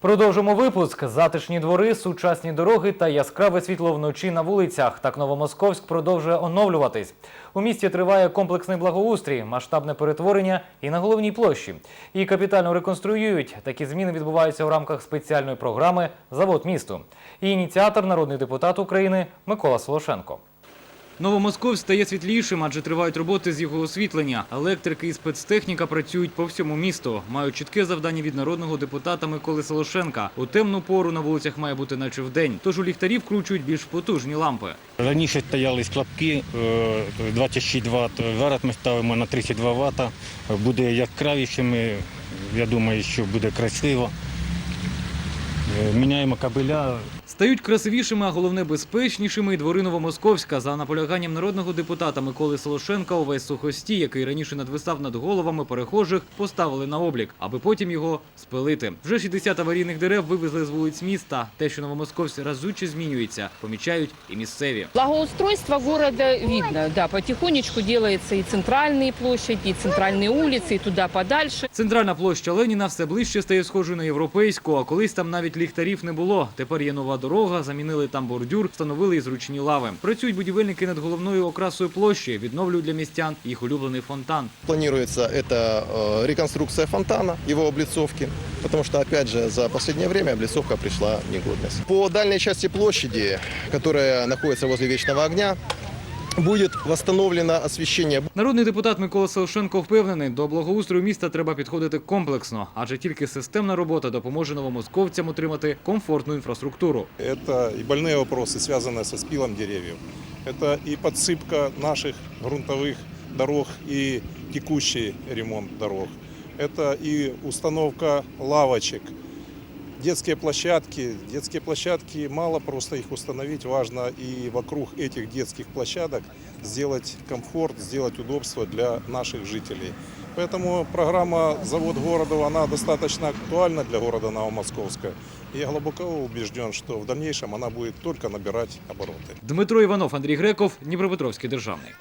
Продовжимо випуск. Затишні двори, сучасні дороги та яскраве світло вночі на вулицях. Так Новомосковськ продовжує оновлюватись. У місті триває комплексний благоустрій, масштабне перетворення і на головній площі. Її капітально реконструюють. Такі зміни відбуваються в рамках спеціальної програми Завод місту. І ініціатор народний депутат України Микола Солошенко. Новомосковськ стає світлішим, адже тривають роботи з його освітлення. Електрики і спецтехніка працюють по всьому місту. Мають чітке завдання від народного депутата Миколи Солошенка. У темну пору на вулицях має бути наче вдень. Тож у ліхтарі вкручують більш потужні лампи. Раніше стояли е, 26 Вт, зараз ми ставимо на 32 Вт. Буде яскравішими, я думаю, що буде красиво. Е, Міняємо кабеля, Стають красивішими, а головне безпечнішими і двори Новомосковська. За наполяганням народного депутата Миколи Солошенка увесь сухостій, який раніше надвисав над головами перехожих, поставили на облік, аби потім його спилити. Вже 60 аварійних дерев вивезли з вулиць міста. Те, що Новомосковськ разуче змінюється, помічають і місцеві. Благоустройство города видно, да, потихонечку делается и центральные площади, и центральные улицы, и туда подальше. Центральна площа Леніна все ближче стає схожою на європейську, а колись там навіть ліхтарів не було. Тепер є нова дорога, замінили там бордюр, встановили і зручні лави. Працюють будівельники над головною окрасою площі, відновлюють для містян їх улюблений фонтан. Планується це реконструкція фонтана, його облицовки, потому що, опять же, за останнє время облицовка прийшла в негодність. По дальній части площади, которая находится возле Вечного огня, будет восстановлено освещение. Народний депутат Микола Солошенко впевнений, до благоустрою міста треба підходити комплексно, адже тільки системна робота допоможе новомосковцям отримати комфортну інфраструктуру. Это и больные вопросы, связанные со спилом деревьев. Это и подсыпка наших грунтовых дорог и текущий ремонт дорог. Это и установка лавочек. Детские площадки. Детские площадки мало просто их установить, важно и вокруг этих детских площадок сделать комфорт, сделать удобство для наших жителей. Поэтому программа «Завод города» она достаточно актуальна для города Новомосковска. И я глубоко убежден, что в дальнейшем она будет только набирать обороты. Дмитро Іванов, Андрій Греков, Дніпропетровський державний.